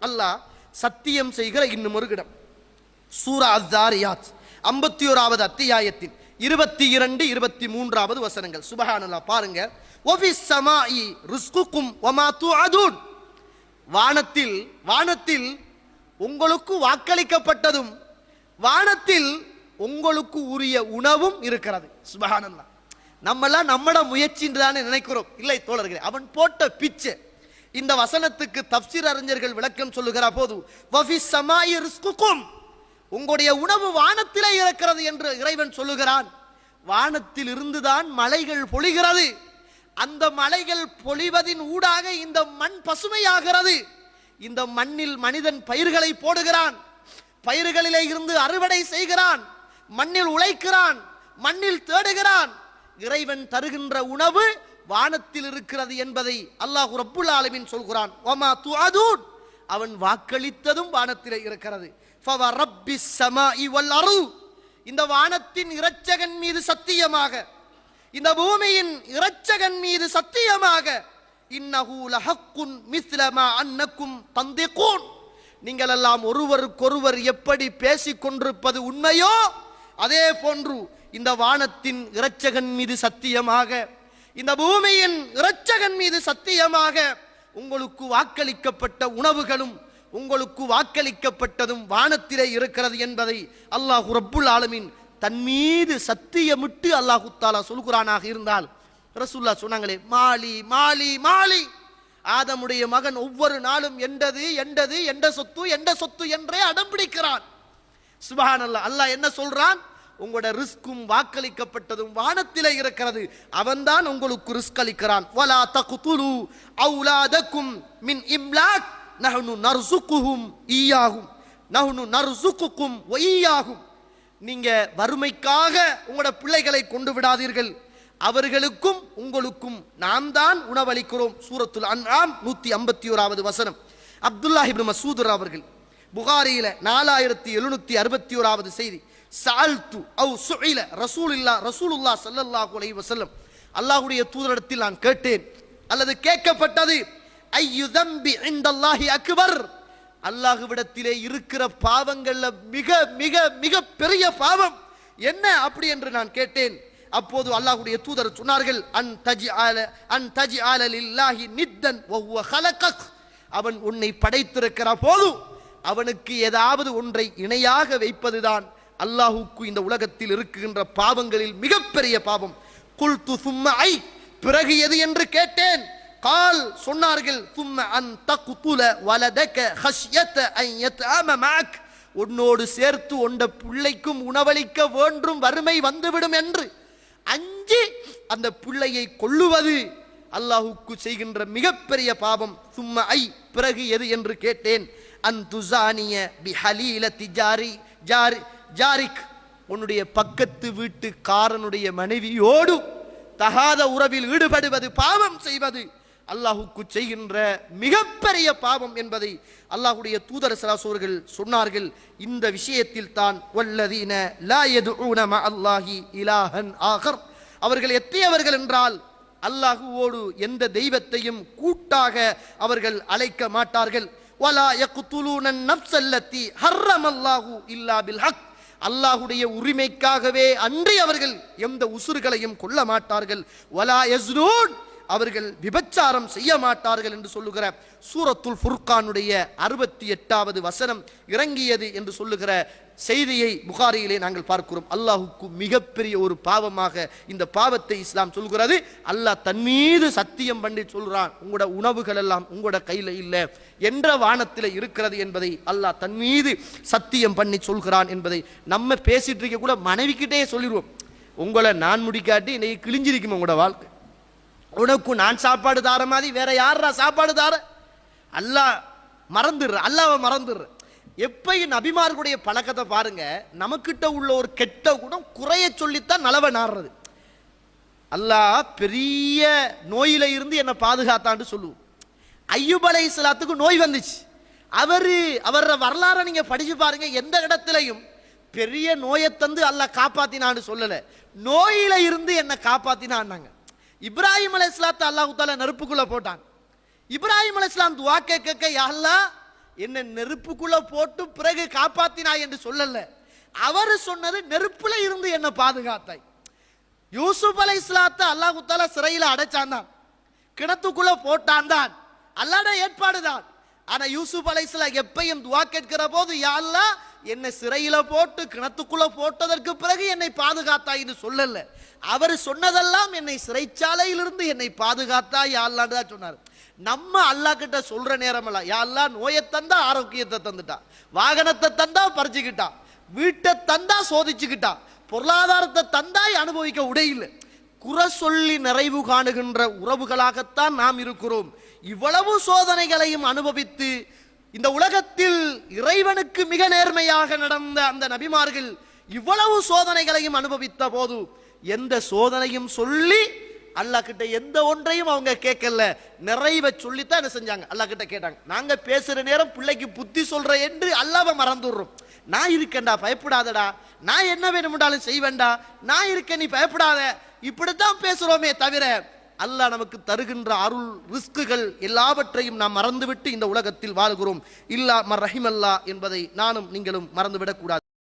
அல்லாஹ் சத்தியம் செய்கிற இன்னும் ஒரு இடம். சூரா அஸ்தாரியாத் ஐம்பத்தி ஓராவது அத்தியாயத்தின் இருபத்தி இரண்டு இருபத்தி மூன்றாவது வசனங்கள். சுபஹானல்லாஹ் பாருங்க. ஒஃபிஸ் சமாஇ ஒமா வமா துஅதுன். வானத்தில் வானத்தில் உங்களுக்கு வாக்களிக்கப்பட்டதும் வானத்தில் உங்களுக்கு உரிய உணவும் இருக்கிறது. சுபஹானல்லாஹ். நம்மெல்லாம் நம்மட முயற்சின்னு தானே நினைக்கிறோம். இல்லை தோழர்களே அவன் போட்ட பிச்சை இந்த வசனத்துக்கு தப்சீர் அறிஞர்கள் விளக்கம் சொல்லுகிற போது உங்களுடைய உணவு வானத்திலே இருக்கிறது என்று இறைவன் சொல்லுகிறான். வானத்தில் இருந்துதான் மலைகள் பொழிகிறது. அந்த மலைகள் பொழிவதின் ஊடாக இந்த மண் பசுமையாகிறது. இந்த மண்ணில் மனிதன் பயிர்களை போடுகிறான். பயிர்களிலே இருந்து அறுவடை செய்கிறான். மண்ணில் உழைக்கிறான். மண்ணில் தேடுகிறான். இறைவன் தருகின்ற உணவு வானத்தில் இருக்கிறது என்பதை அல்லாஹு ரப்புல் ஆலமின் சொல்கிறான். ஒமா துஅதூன். அவன் வாக்களித்ததும் வானத்தில் இருக்கிறது. இந்த வானத்தின் இறைச்சகன் மீது சத்தியமாக இந்த பூமியின் இரட்சகன் மீது சத்தியமாக அன்னக்கும் நீங்கள் எல்லாம் ஒருவருக்கொருவர் எப்படி பேசிக் கொண்டிருப்பது உண்மையோ அதே போன்று இந்த வானத்தின் இறைச்சகன் மீது சத்தியமாக இந்த பூமியின் இரட்சகன் மீது சத்தியமாக உங்களுக்கு வாக்களிக்கப்பட்ட உணவுகளும் உங்களுக்கு வாக்களிக்கப்பட்டதும் வானத்திலே இருக்கிறது என்பதை அல்லாஹ் ரப்புல் ஆலமின் தன் மீது சத்தியமிட்டு அல்லாஹு தாலா சொல்கிறானாக இருந்தால் ரசுல்லா சொன்னாங்களே மாலி மாலி மாலி. ஆதமுடைய மகன் ஒவ்வொரு நாளும் எண்டது எண்டது எண்ட சொத்து எண்ட சொத்து என்றே அடம் பிடிக்கிறான். சுபஹான் அல்லாஹ் அல்லாஹ் என்ன சொல்றான்? உங்களோட ரிஸ்கும் வாக்களிக்கப்பட்டதும் வானத்திலே இருக்கிறது. அவன்தான் உங்களுக்கு ரிஸ்க் அளிக்கிறான். வலா தகுதுலு அவுலாதக்கும் மின் இம்லாக் நஹனு நர்சுக்குஹும் ஈயாகும். நஹனு நர்சுக்குக்கும் ஒய்யாகும். நீங்க வறுமைக்காக உங்களோட பிள்ளைகளை கொண்டு விடாதீர்கள். அவர்களுக்கும் உங்களுக்கும் நாம் தான் உணவளிக்கிறோம். சூரத்துல் அன்றாம் நூத்தி ஐம்பத்தி ஓராவது வசனம் அப்துல்லாஹிப் மசூதர் அவர்கள் புகாரியில நாலாயிரத்தி எழுநூத்தி அறுபத்தி ஓராவது செய்தி. சால்து அவ் சுயில ரசூலில்லா ரசூலுல்லா சல்லல்லாஹு அலைஹி வஸல்லம். அல்லாஹ்வுடைய தூதரிடத்தில் நான் கேட்டேன். அல்லது கேட்கப்பட்டது ஐயு தம்பி இந்தல்லாஹி அக்பர். அல்லாஹ்விடத்திலே இருக்கிற பாவங்கள்ல மிக மிக மிக பெரிய பாவம் என்ன அப்படி என்று நான் கேட்டேன். அப்போது அல்லாஹ்வுடைய தூதர் சொன்னார்கள் அன் தஜி ஆல அன் தஜி ஆலலில்லாஹி நித்தன் வஹுவ ஹலகக். அவன் உன்னை படைத்திருக்கிற போது அவனுக்கு ஏதாவது ஒன்றை இணையாக வைப்பதுதான் அல்லாஹுக்கு இந்த உலகத்தில் இருக்குகின்ற பாவங்களில் மிகப்பெரிய பாவம். குல்து சும்ம ஐ பிறகு எது என்று கேட்டேன். கால் சொன்னார்கள் சும்ம அன் தகுதுல வலதக ஹஷ்யத ஐயத் யத்அம மாக். உன்னோடு சேர்த்து உண்ட பிள்ளைக்கும் உணவளிக்க வேண்டும் வறுமை வந்துவிடும் என்று. அஞ்சி அந்த பிள்ளையை கொள்ளுவது அல்லாஹுக்கு செய்கின்ற மிகப்பெரிய பாவம். சும்ம ஐ பிறகு எது என்று கேட்டேன். அன் துசானிய பி ஹலீல திஜாரி ஜாரி ஜாரிக் உன்னுடைய பக்கத்து வீட்டுக்காரனுடைய மனைவியோடு தகாத உறவில் ஈடுபடுவது பாவம் செய்வது அல்லாஹுக்கு செய்கின்ற மிகப்பெரிய பாவம் என்பதை அல்லாஹுடைய தூதர் சலாசோர்கள் சொன்னார்கள். இந்த விஷயத்தில் தான் வல்லதீன லா யதுஊன அல்லாஹி இலாஹன் ஆகர் அவர்கள் எத்தியவர்கள் என்றால் அல்லாஹுவோடு எந்த தெய்வத்தையும் கூட்டாக அவர்கள் அழைக்க மாட்டார்கள். வலா யக்துலூன நஃப்ஸல்லத்தி ஹர்ரமல்லாஹு இல்லா பில் ஹக். அல்லாஹுடைய உரிமைக்காகவே அன்றி அவர்கள் எந்த உசுறுகளையும் கொள்ள மாட்டார்கள். வலா யஸ்னூன். அவர்கள் விபச்சாரம் செய்ய மாட்டார்கள் என்று சொல்லுகிற சூரத்துல் ஃபுர்கானுடைய அறுபத்தி எட்டாவது வசனம் இறங்கியது என்று சொல்லுகிற செய்தியை புகாரியிலே நாங்கள் பார்க்கிறோம். அல்லாஹுக்கு மிகப்பெரிய ஒரு பாவமாக இந்த பாவத்தை இஸ்லாம் சொல்கிறது. அல்லாஹ் தன் மீது சத்தியம் பண்ணி சொல்கிறான் உங்களோட உணவுகள் எல்லாம் உங்களோட கையில் இல்லை என்ற வானத்தில் இருக்கிறது என்பதை அல்லாஹ் தன் மீது சத்தியம் பண்ணி சொல்கிறான் என்பதை நம்ம பேசிட்டு இருக்க கூட மனைவிக்கிட்டே சொல்லிடுவோம். உங்களை நான் முடிக்காட்டி இன்னைக்கு கிழிஞ்சிருக்கும் உங்களோட வாழ்க்கை. உனக்கு நான் சாப்பாடு தார மாதிரி வேற யாரா சாப்பாடு தார? அல்லாஹ் மறந்துடுற அல்லாவை மறந்துடுற. எப்பயும் நபிமார்களுடைய பழக்கத்தை பாருங்க நமக்கிட்ட உள்ள ஒரு கெட்ட குணம் குறைய சொல்லித்தான் நலவை நாடுறது. அல்லாஹ் பெரிய நோயில இருந்து என்னை பாதுகாத்தான்னு சொல்லுவோம். ஐயூப் அலை இஸ்லாத்துக்கு நோய் வந்துச்சு. அவர் அவர வரலாறை நீங்க படிச்சு பாருங்க எந்த இடத்துலையும் பெரிய நோயை தந்து அல்ல காப்பாத்தினான்னு சொல்லலை. நோயில இருந்து என்னை காப்பாத்தினான்னாங்க. இப்ராஹிம் அலை இஸ்லாத்தை அல்லாஹு தாலா நெருப்புக்குள்ளே போட்டான். இப்ராஹிம் அலை இஸ்லாம் துவா கேட்க யா என்னை நெருப்புக்குள்ளே போட்டு பிறகு காப்பாத்தினாய் என்று சொல்லலை. அவர் சொன்னது நெருப்பில் இருந்து என்னை பாதுகாத்தாய். யூசுப் அலை இஸ்லாத்தை அல்லாஹு தாலா சிறையில் அடைச்சான் தான். கிணத்துக்குள்ளே போட்டான் தான். அல்லாட ஏற்பாடு தான். ஆனால் யூசுப் அலை எப்பையும் துவா கேட்கிற போது யா என்னை சிறையில போட்டு கிணத்துக்குள்ள போட்டதற்கு பிறகு என்னை பாதுகாத்தாயின்னு சொல்லல. அவர் சொன்னதெல்லாம் என்னை சிறைச்சாலையிலிருந்து என்னை பாதுகாத்தா யாழ்லான்னு தான் சொன்னார். நம்ம அல்லாஹ் கிட்ட சொல்ற நேரமெல்லாம் யா நோயை தந்தா ஆரோக்கியத்தை தந்துட்டா. வாகனத்தை தந்தா பறிச்சுக்கிட்டா. வீட்டை தந்தா சோதிச்சுக்கிட்டா. பொருளாதாரத்தை தந்தாய் அனுபவிக்க உடையில்லை குறை சொல்லி நிறைவு காணுகின்ற உறவுகளாகத்தான் நாம் இருக்கிறோம். இவ்வளவு சோதனைகளையும் அனுபவித்து இந்த உலகத்தில் இறைவனுக்கு மிக நேர்மையாக நடந்த அந்த நபிமார்கள் இவ்வளவு சோதனைகளையும் அனுபவித்த போது எந்த சோதனையும் சொல்லி அல்லாஹ் கிட்ட எந்த ஒன்றையும் அவங்க கேட்கல. நிறைவை சொல்லித்தான் என்ன செஞ்சாங்க? அல்லாஹ் கிட்ட கேட்டாங்க. நாங்க பேசுற நேரம் பிள்ளைக்கு புத்தி சொல்ற என்று அல்லாவை மறந்துடுறோம். நான் இருக்கேன்டா பயப்படாதடா. நான் என்ன வேணும்னாலும் செய்வேன்டா. நான் இருக்கேன் நீ பயப்படாத. இப்படித்தான் பேசுறோமே தவிர அல்லாஹ் நமக்கு தருகின்ற அருள் ரிஸ்குகள் எல்லாவற்றையும் நாம் மறந்துவிட்டு இந்த உலகத்தில் வாழ்கிறோம். இல்லா மர் ரஹிமல்லா என்பதை நானும் நீங்களும் மறந்துவிடக்கூடாது.